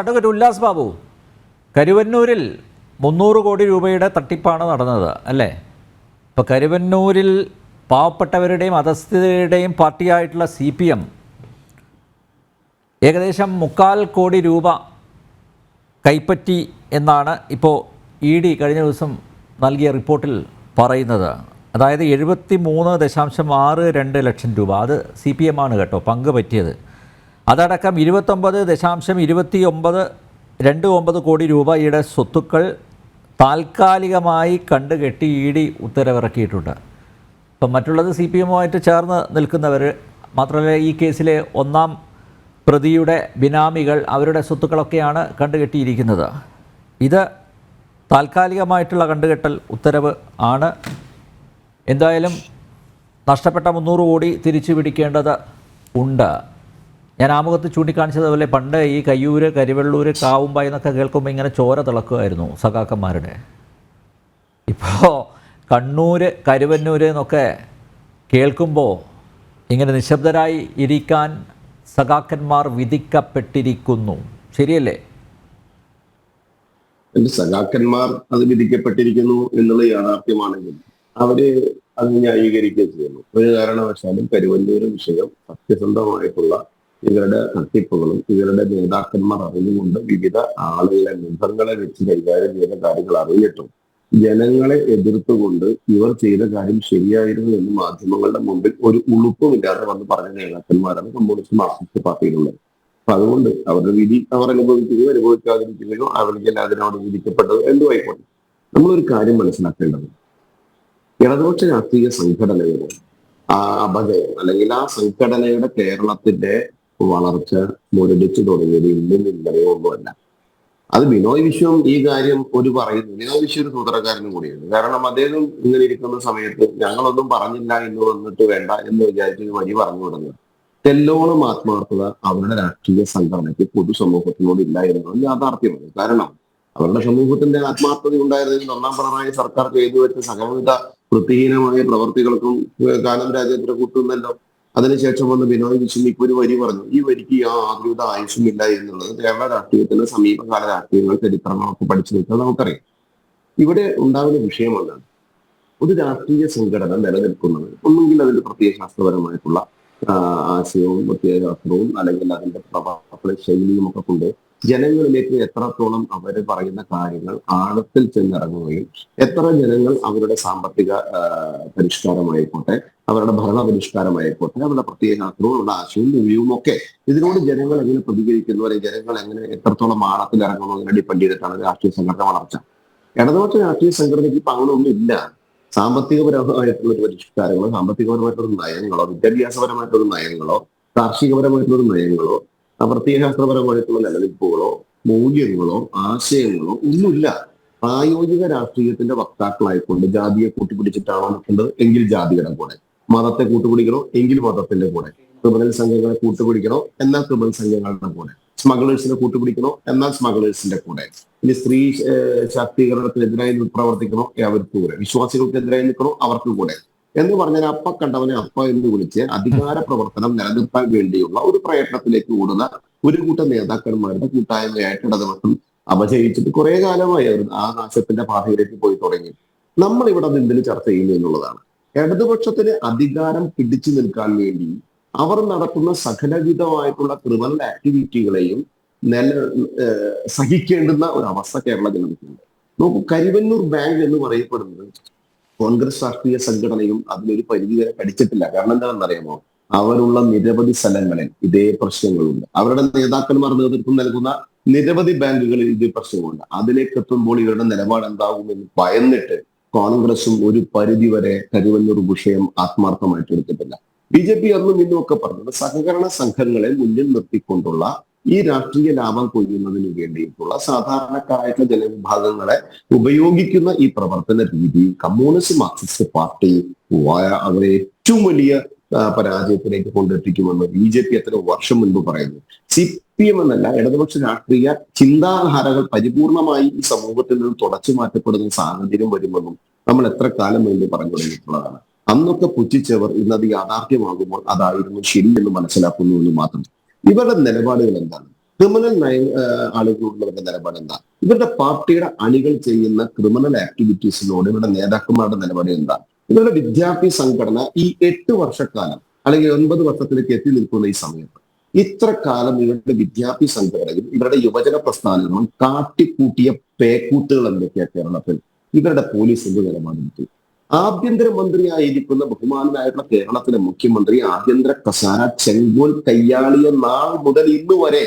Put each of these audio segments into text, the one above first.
Advocate Ullas Babu കരുവന്നൂരിൽ മുന്നൂറ് കോടി രൂപയുടെ തട്ടിപ്പാണ് നടന്നത് അല്ലേ? ഇപ്പോൾ കരുവന്നൂരിൽ പാവപ്പെട്ടവരുടെയും അധസ്ഥിതരുടെയും പാർട്ടിയായിട്ടുള്ള സി പി എം ഏകദേശം മുക്കാൽ കോടി രൂപ കൈപ്പറ്റി എന്നാണ് ഇപ്പോൾ ഇ ഡി കഴിഞ്ഞ ദിവസം നൽകിയ റിപ്പോർട്ടിൽ പറയുന്നത്. അതായത് എഴുപത്തി മൂന്ന് ദശാംശം ആറ് രണ്ട് ലക്ഷം രൂപ. അത് സി പി എം ആണ് കേട്ടോ പങ്ക് പറ്റിയത്. അതടക്കം ഇരുപത്തൊമ്പത് ദശാംശം ഇരുപത്തി ഒമ്പത് രണ്ട് ഒമ്പത് കോടി രൂപയുടെ സ്വത്തുക്കൾ താൽക്കാലികമായി കണ്ടുകെട്ടി ഇ ഡി ഉത്തരവിറക്കിയിട്ടുണ്ട്. ഇപ്പം മറ്റുള്ളത് സി പി എമ്മുമായിട്ട് ചേർന്ന് നിൽക്കുന്നവർ മാത്രമല്ല ഈ കേസിലെ ഒന്നാം പ്രതിയുടെ ബിനാമികൾ അവരുടെ സ്വത്തുക്കളൊക്കെയാണ് കണ്ടുകെട്ടിയിരിക്കുന്നത്. ഇത് താൽക്കാലികമായിട്ടുള്ള കണ്ടുകെട്ടൽ ഉത്തരവ് ആണ്. എന്തായാലും നഷ്ടപ്പെട്ട മുന്നൂറ് കോടി തിരിച്ചു പിടിക്കേണ്ടത് ഉണ്ട്. ഞാൻ ആമുഖത്ത് ചൂണ്ടിക്കാണിച്ചതുപോലെ പണ്ട് ഈ കയ്യൂര് കരിവെള്ളൂര് കാവുമ്പായി എന്നൊക്കെ കേൾക്കുമ്പോൾ ഇങ്ങനെ ചോര തിളക്കുമായിരുന്നു സഖാക്കന്മാരുടെ. ഇപ്പോൾ കണ്ണൂര് കരുവന്നൂര് എന്നൊക്കെ കേൾക്കുമ്പോൾ ഇങ്ങനെ നിശബ്ദരായി ഇരിക്കാൻ സഖാക്കന്മാർ വിധിക്കപ്പെട്ടിരിക്കുന്നു. ശരിയല്ലേ? സഖാക്കന്മാർ അത് വിധിക്കപ്പെട്ടിരിക്കുന്നു എന്നുള്ള യാഥാർത്ഥ്യമാണെങ്കിൽ അവർ അത് ന്യായീകരിക്കുകയും ചെയ്യുന്നു. ഒരു കാരണവശാലും കരുവന്നൂര് വിഷയം സത്യസന്ധമായിട്ടുള്ള ഇവരുടെ തട്ടിപ്പുകളും ഇവരുടെ നേതാക്കന്മാർ അറിഞ്ഞുകൊണ്ട് വിവിധ ആളുകളെ മുഖങ്ങളെ വെച്ച് കൈകാര്യം ചെയ്യുന്ന കാര്യങ്ങൾ അറിഞ്ഞിട്ടും ജനങ്ങളെ എതിർത്തുകൊണ്ട് ഇവർ ചെയ്ത കാര്യം ശരിയായിരുന്നു എന്ന് മാധ്യമങ്ങളുടെ മുമ്പിൽ ഒരു ഉളുപ്പുമില്ലാതെ വന്ന് പറഞ്ഞ നേതാക്കന്മാരാണ് കമ്മ്യൂണിസ്റ്റ് മാർക്സിസ്റ്റ് പാർട്ടിയിലുള്ളത്. അപ്പൊ അതുകൊണ്ട് അവരുടെ വിധി അവർ അനുഭവിക്കുകയോ അനുഭവിക്കാതിരിക്കുകയോ അവർക്ക് അതിനോട് വിധിക്കപ്പെട്ടത് എന്തോ ആയിക്കോട്ടെ. നമ്മളൊരു കാര്യം മനസ്സിലാക്കേണ്ടത്. ഇടതുപക്ഷ രാഷ്ട്രീയ സംഘടനയുടെ അപജയം അല്ലെങ്കിൽ ആ സംഘടനയുടെ കേരളത്തിന്റെ വളർച്ച മുരടിച്ചു തുടങ്ങിയത് ഇന്നും ഇന്നലെയോ ഒന്നുമല്ല. അത് ബിനോയ് വിശ്വം ഈ കാര്യം ഒരു പറയുന്നു. ബിനോയ് വിശ്വം ഒരു സൂത്രക്കാരനും കൂടിയാണ് കാരണം അദ്ദേഹം ഇങ്ങനെ ഇരിക്കുന്ന സമയത്ത് ഞങ്ങളൊന്നും പറഞ്ഞില്ല എന്ന് വന്നിട്ട് വേണ്ട എന്ന് വിചാരിച്ച് വഴി പറഞ്ഞു തുടങ്ങുക തെല്ലോളം ആത്മാർത്ഥത അവരുടെ രാഷ്ട്രീയ സംഘടനയ്ക്ക് പൊതുസമൂഹത്തിനോട് ഇല്ല എന്നുള്ളത് യാഥാർത്ഥ്യമാണ്. കാരണം അവരുടെ സമൂഹത്തിന്റെ ആത്മാർത്ഥത ഉണ്ടായിരുന്നെങ്കിൽ ഒന്നാം പിണറായി സർക്കാർ ചെയ്തു വെച്ച സകലവിധ വൃത്തിഹീനമായ പ്രവർത്തികൾക്കും കാലം രാജ്യത്തിന് കൂട്ടുന്നല്ലോ അതിനുശേഷം വന്ന് ബിനോയ് വിശ്വം ഇപ്പൊ ഒരു വരി പറഞ്ഞു ഈ വരിക്ക് യാതൊരുവിധ ആവശ്യമില്ല എന്നുള്ളത് കേരള രാഷ്ട്രീയത്തിന്റെ സമീപകാല രാഷ്ട്രീയങ്ങൾ ചരിത്രങ്ങളൊക്കെ പഠിച്ചു നിൽക്കുന്നത് നമുക്കറിയാം. ഇവിടെ ഉണ്ടാകുന്ന വിഷയം എന്താണ് ഒരു രാഷ്ട്രീയ സംഘടന നിലനിൽക്കുന്നത് ഒന്നുകിൽ അതിന്റെ പ്രത്യയശാസ്ത്രപരമായിട്ടുള്ള ആശയവും പ്രത്യയശാസ്ത്രവും അല്ലെങ്കിൽ അതിന്റെ പ്രവർത്തന ശൈലിയും ഒക്കെ കൊണ്ട് ജനങ്ങളിലേക്ക് എത്രത്തോളം അവർ പറയുന്ന കാര്യങ്ങൾ ആഴത്തിൽ ചെന്നിറങ്ങുകയും എത്ര ജനങ്ങൾ അവരുടെ സാമ്പത്തിക പരിഷ്കാരമായിക്കോട്ടെ അവരുടെ ഭരണ പരിഷ്കാരമായിക്കോട്ടെ അവരുടെ പ്രത്യേക അവരുടെ ആശയവും മൂല്യവും ഒക്കെ ഇതിനോട് ജനങ്ങൾ എങ്ങനെ പ്രതികരിക്കുന്നു? അല്ലെങ്കിൽ ജനങ്ങൾ എങ്ങനെ എത്രത്തോളം ആഴത്തിൽ ഇറങ്ങുന്നു? അങ്ങനെ ഡിപ്പെൻഡ് ചെയ്തിട്ടാണ് രാഷ്ട്രീയ സംഘടന വളർച്ച. ഇടതുപക്ഷ രാഷ്ട്രീയ സംഘടനയ്ക്ക് ഇപ്പൊ അങ്ങനെയൊന്നും ഇല്ല. സാമ്പത്തികപരമായിട്ടുള്ള ഒരു പരിഷ്കാരങ്ങളോ സാമ്പത്തികപരമായിട്ടുള്ള നയങ്ങളോ വിദ്യാഭ്യാസപരമായിട്ടുള്ള നയങ്ങളോ കാർഷികപരമായിട്ടുള്ള നയങ്ങളോ പ്രത്യയശാസ്ത്രപരമായിട്ടുള്ള നിലനിൽപ്പുകളോ മൂല്യങ്ങളോ ആശയങ്ങളോ ഒന്നുമില്ല. പ്രായോഗിക രാഷ്ട്രീയത്തിന്റെ വക്താക്കളായിക്കൊണ്ട് ജാതിയെ കൂട്ടിപ്പിടിച്ചിട്ടാണോ നിൽക്കേണ്ടത് എങ്കിൽ ജാതിയുടെ കൂടെ മതത്തെ കൂട്ടുപിടിക്കണോ എങ്കിൽ മതത്തിന്റെ കൂടെ ക്രിമിനൽ സംഘങ്ങളെ കൂട്ടുപിടിക്കണോ എന്നാൽ ക്രിമിനൽ സംഘങ്ങളുടെ കൂടെ സ്മഗ്ലേഴ്സിനെ കൂട്ടുപിടിക്കണോ എന്നാൽ സ്മഗ്ലേഴ്സിന്റെ കൂടെ. ഇനി സ്ത്രീ ശാക്തീകരണത്തിനെതിരായി പ്രവർത്തിക്കണോ അവർക്ക് കൂടെ വിശ്വാസികൾക്കെതിരായി നിൽക്കണോ അവർക്ക് കൂടെ. എന്ന് പറഞ്ഞാൽ അപ്പ കണ്ടവനെ അപ്പ എന്ന് വിളിച്ച് അധികാര പ്രവർത്തനം നിലനിർത്താൻ വേണ്ടിയുള്ള ഒരു പ്രയത്നത്തിലേക്ക് കൂടുന്ന ഒരു കൂട്ടം നേതാക്കന്മാരുടെ കൂട്ടായ്മയായിട്ട് ഇടതുപക്ഷം അപജയിച്ചിട്ട് കുറെ കാലമായി അവർ ആ നാശത്തിന്റെ പാതയിലേക്ക് പോയി തുടങ്ങി. നമ്മൾ ഇവിടെ അത് ചർച്ച ചെയ്യുന്നു എന്നുള്ളതാണ്. ഇടതുപക്ഷത്തിന് അധികാരം പിടിച്ചു നിൽക്കാൻ വേണ്ടി അവർ നടത്തുന്ന സകലവിധമായിട്ടുള്ള ക്രിമിനൽ ആക്ടിവിറ്റികളെയും നില സഹിക്കേണ്ടുന്ന ഒരു അവസ്ഥ കേരള ജനതയ്ക്കുണ്ട് നോക്കൂ കരിവന്നൂർ ബാങ്ക് എന്ന് പറയപ്പെടുന്നത് കോൺഗ്രസ് രാഷ്ട്രീയ സംഘടനയും അതിലൊരു പരിധി വരെ പഠിച്ചിട്ടില്ല. കാരണം എന്താണെന്നറിയാമോ? അവരുള്ള നിരവധി സ്ഥലങ്ങളിൽ ഇതേ പ്രശ്നങ്ങളുണ്ട്. അവരുടെ നേതാക്കന്മാർ നേതൃത്വം നൽകുന്ന നിരവധി ബാങ്കുകളിൽ ഇതേ പ്രശ്നമുണ്ട് അതിലേക്ക് എത്തുമ്പോൾ ഇവരുടെ നിലപാട് എന്താകുമെന്ന് ഭയന്നിട്ട് കോൺഗ്രസും ഒരു പരിധി വരെ കരുവന്നൂർ വിഷയം ആത്മാർത്ഥമായിട്ട് എടുത്തിട്ടില്ല. ബി ജെ പി അന്നും ഇന്നും ഒക്കെ പറഞ്ഞത് സഹകരണ സംഘങ്ങളെ മുന്നിൽ നിർത്തിക്കൊണ്ടുള്ള ഈ രാഷ്ട്രീയ ലാഭം കൊയ്യുന്നതിന് വേണ്ടിയിട്ടുള്ള സാധാരണക്കാരായിട്ടുള്ള ജനവിഭാഗങ്ങളെ ഉപയോഗിക്കുന്ന ഈ പ്രവർത്തന രീതി കമ്മ്യൂണിസ്റ്റ് മാർക്സിസ്റ്റ് പാർട്ടി അവരെ ഏറ്റവും വലിയ പരാജയത്തിലേക്ക് കൊണ്ടെത്തിക്കുമെന്ന് ബി ജെ പി എത്ര വർഷം മുൻപ് പറയുന്നു. സി പി എം എന്നല്ല ഇടതുപക്ഷ രാഷ്ട്രീയ ചിന്താധാരകൾ പരിപൂർണമായി ഈ സമൂഹത്തിൽ നിന്ന് തുടച്ചു മാറ്റപ്പെടുന്ന സാഹചര്യം വരുമെന്നും നമ്മൾ എത്ര കാലം വേണ്ടി പറഞ്ഞു തുടങ്ങിയിട്ടുള്ളതാണ് അന്നൊക്കെ പുച്ഛിച്ചവർ ഇന്നത് യാഥാർത്ഥ്യമാകുമ്പോൾ അതായിരുന്നു ശരി എന്ന് മനസ്സിലാക്കുന്നു എന്ന് മാത്രം. ഇവരുടെ നിലപാടുകൾ എന്താണ്? ക്രിമിനൽ നയ ആളുകളോടുള്ളവരുടെ നിലപാട് എന്താ? ഇവരുടെ പാർട്ടിയുടെ അണികൾ ചെയ്യുന്ന ക്രിമിനൽ ആക്ടിവിറ്റീസിനോട് ഇവരുടെ നേതാക്കന്മാരുടെ നിലപാട് എന്താ? ഇവരുടെ വിദ്യാർത്ഥി സംഘടന ഈ എട്ട് വർഷക്കാലം അല്ലെങ്കിൽ ഒൻപത് വർഷത്തിലേക്ക് എത്തി നിൽക്കുന്ന ഈ സമയത്ത് ഇത്ര കാലം ഇവരുടെ വിദ്യാർത്ഥി സംഘടനയും ഇവരുടെ യുവജന പ്രസ്ഥാനങ്ങളും കാട്ടിക്കൂട്ടിയ പേക്കൂത്തുകൾ എന്തൊക്കെയാണ് കേരളത്തിൽ? ഇവരുടെ പോലീസിന്റെ നിലപാടെടുത്തു ആഭ്യന്തരമന്ത്രിയായിരിക്കുന്ന ബഹുമാനായിട്ടുള്ള കേരളത്തിലെ മുഖ്യമന്ത്രി ആഭ്യന്തര കസാര ചെങ്കോൽ കയ്യാളിയ നാൾ മുതൽ ഇന്ന് വരെ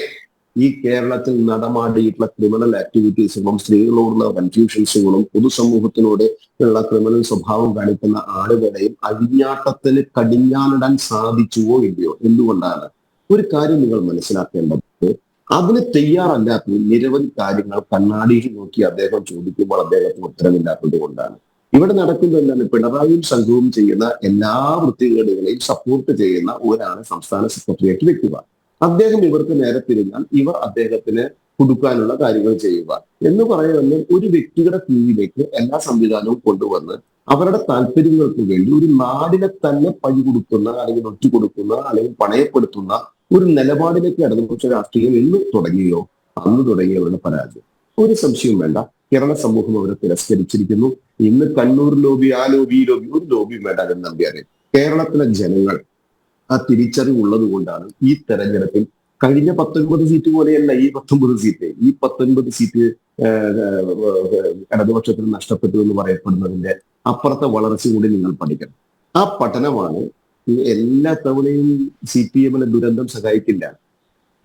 ഈ കേരളത്തിൽ നടമാടിയിട്ടുള്ള ക്രിമിനൽ ആക്ടിവിറ്റീസുകളും സ്ത്രീകളോടുള്ള കൺഫ്യൂഷൻസുകളും പൊതുസമൂഹത്തിനോട് ഉള്ള ക്രിമിനൽ സ്വഭാവം കാണിക്കുന്ന ആളുകളെയും അഴിഞ്ഞാട്ടത്തിന് കടിഞ്ഞാനിടാൻ സാധിച്ചുവോ ഇല്ലയോ? എന്തുകൊണ്ടാണ്? ഒരു കാര്യം നിങ്ങൾ മനസ്സിലാക്കേണ്ടത് അതിന് തയ്യാറല്ലാത്ത നിരവധി കാര്യങ്ങൾ കണ്ണാടിയിൽ നോക്കി അദ്ദേഹം ചോദിക്കുമ്പോൾ അദ്ദേഹത്തിന് ഉത്തരമില്ലാത്തത് കൊണ്ടാണ്. ഇവിടെ നടക്കുന്നത് എന്താണ്? പിണറായിയും സംഘവും ചെയ്യുന്ന എല്ലാ വൃത്തികേടുകളെയും സപ്പോർട്ട് ചെയ്യുന്ന ഒരാണ് സംസ്ഥാന സെക്രട്ടേറിയറ്റ് വെക്കുക. അദ്ദേഹം ഇവർക്ക് നേരെ തിരിഞ്ഞാൽ ഇവർ അദ്ദേഹത്തിന് കൊടുക്കാനുള്ള കാര്യങ്ങൾ ചെയ്യുക. എന്ന് പറയുന്ന ഒരു വ്യക്തിയുടെ കീഴിലേക്ക് എല്ലാ സംവിധാനവും കൊണ്ടുവന്ന് അവരുടെ താല്പര്യങ്ങൾക്ക് വേണ്ടി ഒരു നാടിനെ തന്നെ പഴി കൊടുക്കുന്ന അല്ലെങ്കിൽ ഒറ്റ കൊടുക്കുന്ന അല്ലെങ്കിൽ പണയപ്പെടുത്തുന്ന ഒരു നിലപാടിലേക്ക് ഇടതുപക്ഷ രാഷ്ട്രീയം എന്ന് തുടങ്ങിയോ? അന്ന് തുടങ്ങിയവരുടെ പരാജയം. ഒരു സംശയവും വേണ്ട. കേരള സമൂഹം അവരെ തിരസ്കരിച്ചിരിക്കുന്നു. ഇന്ന് കണ്ണൂർ ലോബി ആ ലോബി ഈ ലോബി ഒരു ലോബിയും വേണ്ട നമ്പിയാരെ. കേരളത്തിലെ ജനങ്ങൾ ആ തിരിച്ചറിവുള്ളത് കൊണ്ടാണ് ഈ തെരഞ്ഞെടുപ്പിൽ കഴിഞ്ഞ പത്തൊൻപത് സീറ്റ് പോലെയല്ല ഈ പത്തൊമ്പത് സീറ്റ്. ഈ പത്തൊൻപത് സീറ്റ് ഇടതുപക്ഷത്തിന് നഷ്ടപ്പെട്ടു എന്ന് പറയപ്പെടുന്നതിന്റെ അപ്പുറത്തെ വളർച്ച കൂടി നിങ്ങൾ പഠിക്കണം. ആ പഠനമാണ് എല്ലാ തവണയും സി പി എമ്മിനെ ദുരന്തം സഹായിക്കില്ല.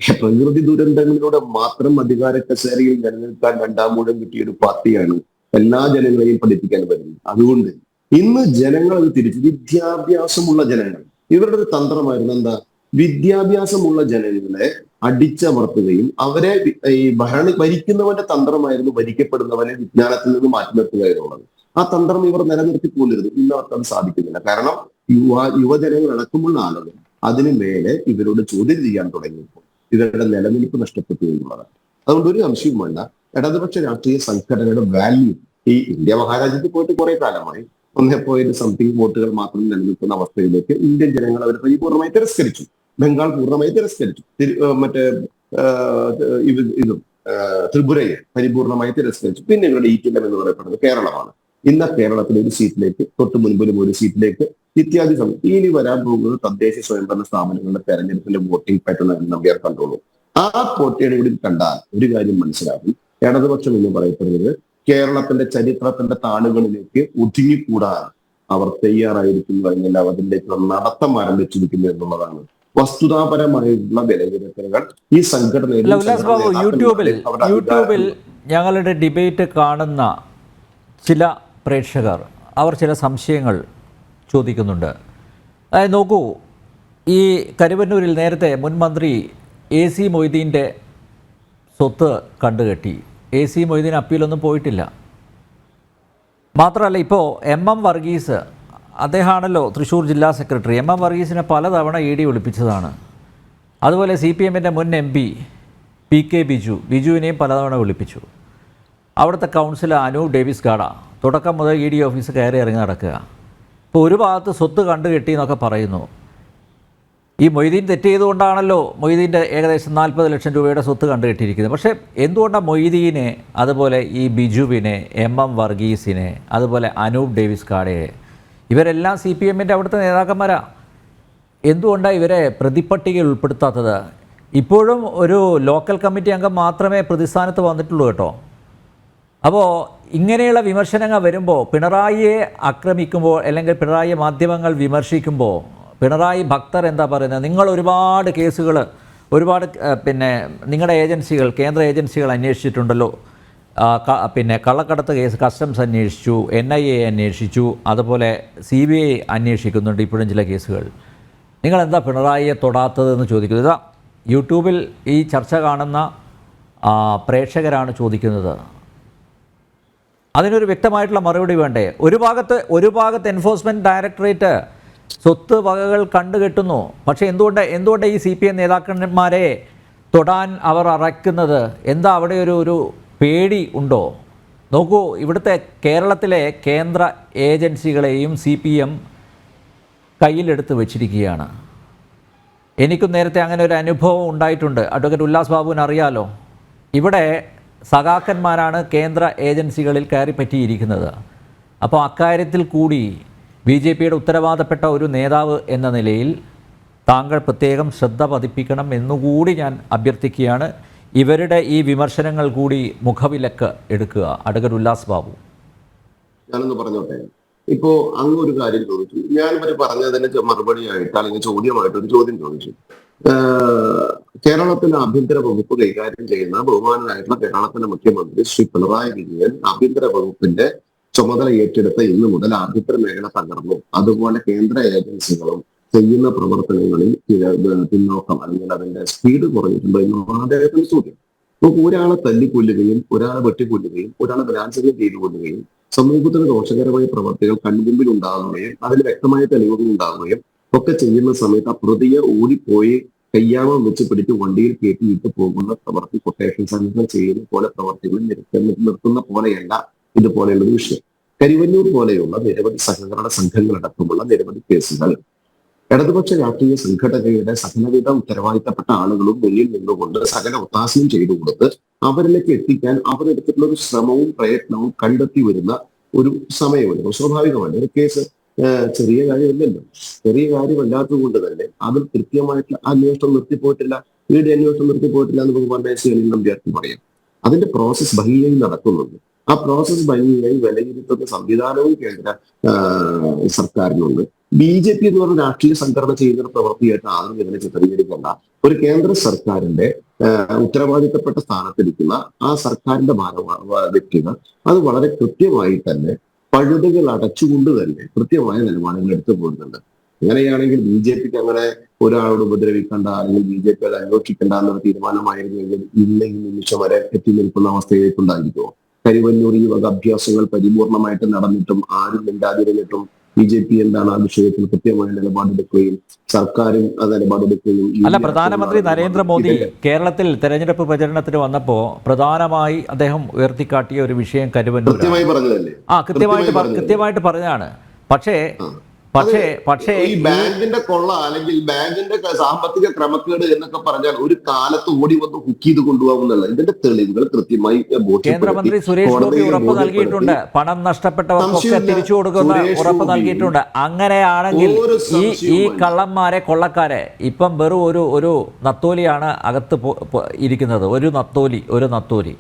പ്രകൃതി ദുരന്തങ്ങളിലൂടെ മാത്രം അധികാര കസേരയിൽ നിലനിൽക്കാൻ രണ്ടാം മൂടം കിട്ടിയ ഒരു പാർട്ടിയാണ് എല്ലാ ജനങ്ങളെയും പഠിപ്പിക്കാൻ വരുന്നത്. അതുകൊണ്ട് ഇന്ന് ജനങ്ങൾ അത് തിരിച്ചു. വിദ്യാഭ്യാസമുള്ള ജനങ്ങൾ. ഇവരുടെ ഒരു തന്ത്രമായിരുന്നു എന്താ? വിദ്യാഭ്യാസമുള്ള ജനങ്ങളെ അടിച്ചമർത്തുകയും അവരെ ഈ ഭരണി ഭരിക്കുന്നവന്റെ തന്ത്രമായിരുന്നു ഭരിക്കപ്പെടുന്നവനെ വിജ്ഞാനത്തിൽ നിന്ന് മാറ്റി നിർത്തുക എന്നുള്ളത്. ആ തന്ത്രം ഇവർ നിലനിർത്തി പോന്നിരുന്നു. ഇന്ന് അവർക്ക് അത് സാധിക്കുന്നില്ല. കാരണം യുവ യുവജനങ്ങൾ അടക്കമുള്ള ആളുകൾ അതിനു മേലെ ഇവരോട് ചോദ്യം ചെയ്യാൻ തുടങ്ങിയപ്പോൾ ഇവരുടെ നിലനിൽപ്പ് നഷ്ടപ്പെട്ടു എന്നുള്ളതാണ്. അതുകൊണ്ട് ഒരു സംശയവും വേണ്ട. ഇടതുപക്ഷ രാഷ്ട്രീയ സംഘടനയുടെ വാല്യൂ ഈ ഇന്ത്യ മഹാരാജ്യത്ത് പോയിട്ട് കുറെ കാലമായി ഒന്നേ പോയിന്റ് സംതിങ് വോട്ടുകൾ മാത്രം നിലനിൽക്കുന്ന അവസ്ഥയിലേക്ക് ഇന്ത്യൻ ജനങ്ങൾ അവർ പരിപൂർണമായി തിരസ്കരിച്ചു. ബംഗാൾ പൂർണമായി തിരസ്കരിച്ചു. മറ്റേ ഇതും ത്രിപുരയെ പരിപൂർണമായി തിരസ്കരിച്ചു. പിന്നെ ഇവരുടെ ഈറ്റില്ലം എന്ന് പറയപ്പെടുന്നത് കേരളമാണ്. ഇന്ന് കേരളത്തിലെ ഒരു സീറ്റിലേക്ക് തൊട്ട് മുൻപിലും ഒരു സീറ്റിലേക്ക് ഇത്യാദി സമയത്ത് ഇനി വരാൻ പോകുന്നത് തദ്ദേശ സ്വയംഭരണ സ്ഥാപനങ്ങളുടെ തെരഞ്ഞെടുപ്പിന്റെ വോട്ടിംഗ് പാറ്റേൺ നമ്പ്യാർ കണ്ടോളൂ. ആ പോറ്റയുടെ കൂടി കണ്ടാൽ ഒരു കാര്യം മനസ്സിലാകും. ഇടതുപക്ഷം എന്ന് പറയപ്പെടുന്നത് കേരളത്തിന്റെ ചരിത്രത്തിന്റെ താളുകളിലേക്ക് ഒതുങ്ങിക്കൂടാൻ അവർ തയ്യാറായിരിക്കുന്നു അല്ലെങ്കിൽ അതിന്റെ നടത്തം ആരംഭിച്ചിരിക്കുന്നു എന്നുള്ളതാണ്. വസ്തുതാപരമായിട്ടുള്ള വിലയിരുത്തലുകൾ ഈ സംഘടനയിൽ യൂട്യൂബിൽ യൂട്യൂബിൽ ഞങ്ങളുടെ ഡിബേറ്റ് കാണുന്ന ചില പ്രേക്ഷകർ അവർ ചില സംശയങ്ങൾ ചോദിക്കുന്നുണ്ട് അതായത് നോക്കൂ ഈ കരുവന്നൂരിൽ നേരത്തെ മുൻ മന്ത്രി എ സി മൊയ്തീന്റെ സ്വത്ത് കണ്ടുകെട്ടി. എ സി മൊയ്തീൻ അപ്പീലൊന്നും പോയിട്ടില്ല. മാത്രമല്ല ഇപ്പോൾ എം എം വർഗീസ് അദ്ദേഹമാണല്ലോ തൃശ്ശൂർ ജില്ലാ സെക്രട്ടറി. എം എം വർഗീസിനെ പലതവണ ഇ ഡി വിളിപ്പിച്ചതാണ്. അതുപോലെ സി പി എമ്മിന്റെ മുൻ M P P K Biju ബിജുവിനെയും പലതവണ വിളിപ്പിച്ചു. അവിടുത്തെ കൗൺസിലർ അനു ഡേവിസ് ഗാഡ. തുടക്കം മുതൽ ഇ ഡി ഓഫീസ് കയറി ഇറങ്ങി നടക്കുക. ഇപ്പോൾ ഒരു ഭാഗത്ത് സ്വത്ത് കണ്ടു കിട്ടി എന്നൊക്കെ പറയുന്നു. ഈ മൊയ്തീൻ തെറ്റ് ചെയ്തുകൊണ്ടാണല്ലോ മൊയ്തീന്റെ ഏകദേശം നാൽപ്പത് ലക്ഷം രൂപയുടെ സ്വത്ത് കണ്ടു കിട്ടിയിരിക്കുന്നത്. പക്ഷേ എന്തുകൊണ്ടാണ് മൊയ്തീനെ അതുപോലെ ഈ ബിജുവിനെ എം എം വർഗീസിനെ അതുപോലെ അനൂപ് ഡേവിസ് കാടയെ ഇവരെല്ലാം സി പി എമ്മിന്റെ അവിടുത്തെ നേതാക്കന്മാരാ? എന്തുകൊണ്ടാണ് ഇവരെ പ്രതിപ്പട്ടികയിൽ ഉൾപ്പെടുത്താത്തത്? ഇപ്പോഴും ഒരു ലോക്കൽ കമ്മിറ്റി അംഗം മാത്രമേ പ്രതിസ്ഥാനത്ത് വന്നിട്ടുള്ളൂ കേട്ടോ. അപ്പോൾ ഇങ്ങനെയുള്ള വിമർശനങ്ങൾ വരുമ്പോൾ പിണറായിയെ ആക്രമിക്കുമ്പോൾ അല്ലെങ്കിൽ പിണറായി മാധ്യമങ്ങൾ വിമർശിക്കുമ്പോൾ പിണറായി ഭക്തർ എന്താ പറയുന്നത്? നിങ്ങൾ ഒരുപാട് കേസുകൾ ഒരുപാട് പിന്നെ നിങ്ങളുടെ ഏജൻസികൾ കേന്ദ്ര ഏജൻസികൾ അന്വേഷിച്ചിട്ടുണ്ടല്ലോ. പിന്നെ കള്ളക്കടത്ത് കേസ് കസ്റ്റംസ് അന്വേഷിച്ചു എൻ ഐ എ അന്വേഷിച്ചു അതുപോലെ സി ബി ഐ അന്വേഷിക്കുന്നുണ്ട് ഇപ്പോഴും ചില കേസുകൾ. നിങ്ങളെന്താ പിണറായിയെ തൊടാത്തതെന്ന് ചോദിക്കുന്നത്? ഇതാ യൂട്യൂബിൽ ഈ ചർച്ച കാണുന്ന പ്രേക്ഷകരാണ് ചോദിക്കുന്നത്. അതിനൊരു വ്യക്തമായിട്ടുള്ള മറുപടി വേണ്ടേ? ഒരു ഭാഗത്ത് ഒരു ഭാഗത്ത് എൻഫോഴ്സ്മെന്റ് ഡയറക്ടറേറ്റ് സ്വത്ത് വകകൾ കണ്ടുകെട്ടുന്നു പക്ഷേ എന്തുകൊണ്ട് എന്തുകൊണ്ട് ഈ സി പി എം നേതാക്കന്മാരെ തൊടാൻ അവർ അറയ്ക്കുന്നത്? എന്താ അവിടെ ഒരു ഒരു പേടി ഉണ്ടോ? നോക്കൂ ഇവിടുത്തെ കേരളത്തിലെ കേന്ദ്ര ഏജൻസികളെയും സി പി എം കയ്യിലെടുത്ത് വെച്ചിരിക്കുകയാണ്. എനിക്കും നേരത്തെ അങ്ങനെ ഒരു അനുഭവം ഉണ്ടായിട്ടുണ്ട്. അഡ്വക്കേറ്റ് ഉല്ലാസ് ബാബുവിന് അറിയാലോ ഇവിടെ സഖാക്കന്മാരാണ് കേന്ദ്ര ഏജൻസികളിൽ കയറി പറ്റിയിരിക്കുന്നത്. അപ്പോൾ അക്കാര്യത്തിൽ കൂടി ബി ജെ പിയുടെ ഉത്തരവാദപ്പെട്ട ഒരു നേതാവ് എന്ന നിലയിൽ താങ്കൾ പ്രത്യേകം ശ്രദ്ധ പതിപ്പിക്കണം എന്നുകൂടി ഞാൻ അഭ്യർത്ഥിക്കുകയാണ്. ഇവരുടെ ഈ വിമർശനങ്ങൾ കൂടി മുഖവിലക്ക് എടുക്കുക. അഡ്വക്കേറ്റ് ഉല്ലാസ് ബാബു. ഞാനൊന്ന് പറഞ്ഞോട്ടെ? ഇപ്പോ അങ്ങ് ഒരു കാര്യം ചോദിച്ചു. ഞാൻ ഇവർ പറഞ്ഞതിന് മറുപടിയായിട്ട് അല്ലെങ്കിൽ ചോദ്യമായിട്ട് ഒരു ചോദ്യം ചോദിച്ചു. കേരളത്തിലെ ആഭ്യന്തര വകുപ്പ് കൈകാര്യം ചെയ്യുന്ന ബഹുമാനായിട്ടുള്ള കേരളത്തിലെ മുഖ്യമന്ത്രി ശ്രീ പിണറായി വിജയൻ ആഭ്യന്തര വകുപ്പിന്റെ ചുമതല ഏറ്റെടുത്ത ഇന്ന് മുതൽ ആഭ്യന്തര മേഖല തകർന്നു. അതുപോലെ കേന്ദ്ര ഏജൻസികളും ചെയ്യുന്ന പ്രവർത്തനങ്ങളിൽ പിന്നോക്കം അല്ലെങ്കിൽ അതിന്റെ സ്പീഡ് കുറഞ്ഞിട്ടുണ്ടോ എന്നുള്ളതാണ് അദ്ദേഹത്തിന്റെ ചോദ്യം നമുക്ക് ഒരാളെ തല്ലിക്കൊല്ലുകയും ഒരാളെ വെട്ടിക്കൊല്ലുകയും ഒരാളെ ബലാത്സംഗം ചെയ്തു കൊല്ലുകയും സമൂഹത്തിന് ദോഷകരമായ പ്രവർത്തികൾ കൺമുമ്പിൽ ഉണ്ടാകുകയും അതിന് വ്യക്തമായ തെളിവുകൾ ഉണ്ടാകുകയും ഒക്കെ ചെയ്യുന്ന സമയത്ത് ആ പ്രതിയെ ഓടിപ്പോയി കയ്യാമം വെച്ച് പിടിച്ച് വണ്ടിയിൽ കയറ്റിയിട്ട് പോകുന്ന പ്രവർത്തി കൊട്ടേഷൻ സംഘങ്ങൾ ചെയ്യുന്ന പോലെ പ്രവർത്തികൾ നിർത്തുന്ന പോലെയല്ല ഇതുപോലെയുള്ള വിഷയം. കരിവന്നൂർ പോലെയുള്ള നിരവധി സഹകരണ സംഘങ്ങളടക്കമുള്ള നിരവധി കേസുകൾ. ഇടതുപക്ഷ രാഷ്ട്രീയ സംഘടനയുടെ സകലവിധ ഉത്തരവാദിത്തപ്പെട്ട ആളുകളും മുന്നിൽ നിന്നുകൊണ്ട് സകല ഒത്താശയും ചെയ്തു കൊടുത്ത് അവരിലേക്ക് എത്തിക്കാൻ അവരെടുത്തിട്ടുള്ള ഒരു ശ്രമവും പ്രയത്നവും കണ്ടെത്തി വരുന്ന ഒരു സമയമുണ്ട്. സ്വാഭാവികമാണ് ഒരു കേസ് ചെറിയ കാര്യമല്ലല്ലോ. ചെറിയ കാര്യമല്ലാത്തത് കൊണ്ട് തന്നെ അതിൽ കൃത്യമായിട്ടുള്ള അന്വേഷണം നിർത്തിപ്പോയിട്ടില്ല. വീട് അന്വേഷണം നിർത്തിപ്പോയിട്ടില്ല എന്ന് ബഹുമാൻ സി അനിൽ നമ്പ്യാർക്ക് പറയാം. അതിന്റെ പ്രോസസ്സ് ഭംഗിയായി നടക്കുന്നുണ്ട്. ആ പ്രോസസ്സ് ഭംഗിയായി വിലയിരുത്തുന്ന സംവിധാനവും കേന്ദ്ര സർക്കാരിനുണ്ട്. ബി ജെ പി എന്ന് പറഞ്ഞ രാഷ്ട്രീയ സംഘടന ചെയ്യുന്ന ഒരു പ്രവൃത്തിയായിട്ട് ആരും ഇതിനെ ചിത്രീകരിക്കേണ്ട. ഒരു കേന്ദ്ര സർക്കാരിന്റെ ഉത്തരവാദിത്തപ്പെട്ട സ്ഥാനത്തിരിക്കുന്ന ആ സർക്കാരിന്റെ ഭാഗ വ്യക്തികൾ അത് വളരെ കൃത്യമായി തന്നെ പഴുതുകൾ അടച്ചുകൊണ്ട് തന്നെ കൃത്യമായ നിലപാടുകൾ എടുത്തു പോകുന്നുണ്ട്. അങ്ങനെയാണെങ്കിൽ ബി ജെ പിക്ക് അങ്ങനെ ഒരാളോട് ഉപദ്രവിക്കേണ്ട അല്ലെങ്കിൽ ബി ജെ പി അത് അന്വേഷിക്കേണ്ട എന്നൊരു തീരുമാനമായിരുന്നെങ്കിൽ ഇന്ന് ഈ നിമിഷം വരെ എത്തി നിൽക്കുന്ന അവസ്ഥയിലേക്ക് ഉണ്ടായിരിക്കുമോ കരിവന്നൂർ ഈ വക അഭ്യാസങ്ങൾ പരിപൂർണമായിട്ട് നടന്നിട്ടും ആരും മിണ്ടാതിരുന്നിട്ടും ബി ജെ പി എന്താണ് ആ വിഷയത്തിൽ കൃത്യമായ നിലപാടെടുക്കുകയും സർക്കാരും ആ നിലപാടെടുക്കുകയും അല്ല പ്രധാനമന്ത്രി നരേന്ദ്രമോദി കേരളത്തിൽ തെരഞ്ഞെടുപ്പ് പ്രചരണത്തിന് വന്നപ്പോ പ്രധാനമായി അദ്ദേഹം ഉയർത്തിക്കാട്ടിയ ഒരു വിഷയം കരുവന്നൂരാണ് കൃത്യമായി പറഞ്ഞതല്ലേ ആ കൃത്യമായിട്ട്. കൃത്യമായിട്ട് പറഞ്ഞതാണ് പക്ഷേ. പക്ഷേ പക്ഷേ ഈ ബാങ്കിന്റെ കൊള്ള അല്ലെങ്കിൽ ബാങ്കിന്റെ സാമ്പത്തിക ക്രമക്കേട് എന്നൊക്കെ പറഞ്ഞാൽ ഒരു കാലത്ത് ഓടി വന്ന് ഹുക്ക് ചെയ്ത് കൊണ്ടുപോകുന്നുള്ള ഇതിന്റെ തെളിവുകൾ കൃത്യമായി കേന്ദ്രമന്ത്രി സുരേഷ് ഗോപി ഉറപ്പ് നൽകിയിട്ടുണ്ട്. പണം നഷ്ടപ്പെട്ടവർക്കൊക്കെ തിരിച്ചു കൊടുക്കുന്ന ഉറപ്പ് നൽകിയിട്ടുണ്ട്. അങ്ങനെയാണെങ്കിൽ ഈ ഈ കള്ളന്മാരെ കൊള്ളക്കാരെ ഇപ്പം വെറും ഒരു ഒരു നത്തോലിയാണ് അകത്ത് ഇരിക്കുന്നത്. ഒരു നത്തോലി ഒരു നത്തോലി.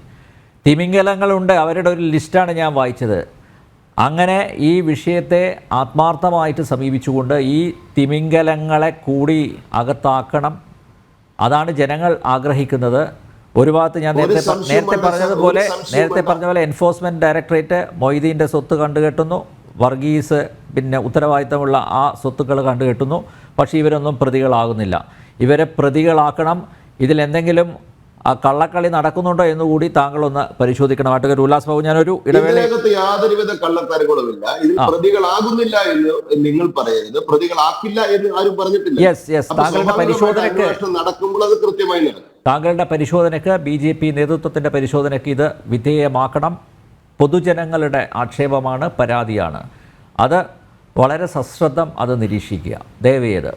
തിമിംഗലങ്ങളുണ്ട്. അവരുടെ ഒരു ലിസ്റ്റാണ് ഞാൻ വായിച്ചത്. അങ്ങനെ ഈ വിഷയത്തെ ആത്മാർത്ഥമായിട്ട് സമീപിച്ചുകൊണ്ട് ഈ തിമിംഗലങ്ങളെ കൂടി അകത്താക്കണം. അതാണ് ജനങ്ങൾ ആഗ്രഹിക്കുന്നത്. ഒരു ഭാഗത്ത് ഞാൻ നേരത്തെ നേരത്തെ പറഞ്ഞതുപോലെ നേരത്തെ. പറഞ്ഞ പോലെ എൻഫോഴ്സ്മെന്റ് ഡയറക്ടറേറ്റ് മൊയ്തീന്റെ സ്വത്ത് കണ്ടുകെട്ടുന്നു. വർഗീസ് പിന്നെ ഉത്തരവാദിത്തമുള്ള ആ സ്വത്തുക്കൾ കണ്ടുകെട്ടുന്നു. പക്ഷേ ഇവരൊന്നും പ്രതികളാകുന്നില്ല. ഇവരെ പ്രതികളാക്കണം. ഇതിൽ എന്തെങ്കിലും ആ കള്ളക്കളി നടക്കുന്നുണ്ടോ എന്ന് കൂടി താങ്കൾ ഒന്ന് പരിശോധിക്കണം. അട്ടുകർ ഉല്ലാസ് ബാബു ഞാനൊരു ഇതിനകത്ത് യാതൊരുവിധ കള്ളത്തരങ്ങളുമില്ല ഇതിൽ പ്രതികളാകുന്നില്ല എന്ന് നിങ്ങൾ പറയരുത്. പ്രതികളാക്കില്ല എന്ന് ആരും പറഞ്ഞിട്ടില്ല. യെസ് യെസ് താങ്കളുടെ പരിശോധനയ്ക്ക് നടക്കുമ്പോൾ അത് കൃത്യമായി നടക്കും താങ്കളുടെ പരിശോധനയ്ക്ക് ബി ജെ പി നേതൃത്വത്തിന്റെ പരിശോധനയ്ക്ക് ഇത് വിധേയമാക്കണം. പൊതുജനങ്ങളുടെ ആക്ഷേപമാണ് പരാതിയാണ്. അത് വളരെ സശ്രദ്ധം അത് നിരീക്ഷിക്കുക. ദയവേത്.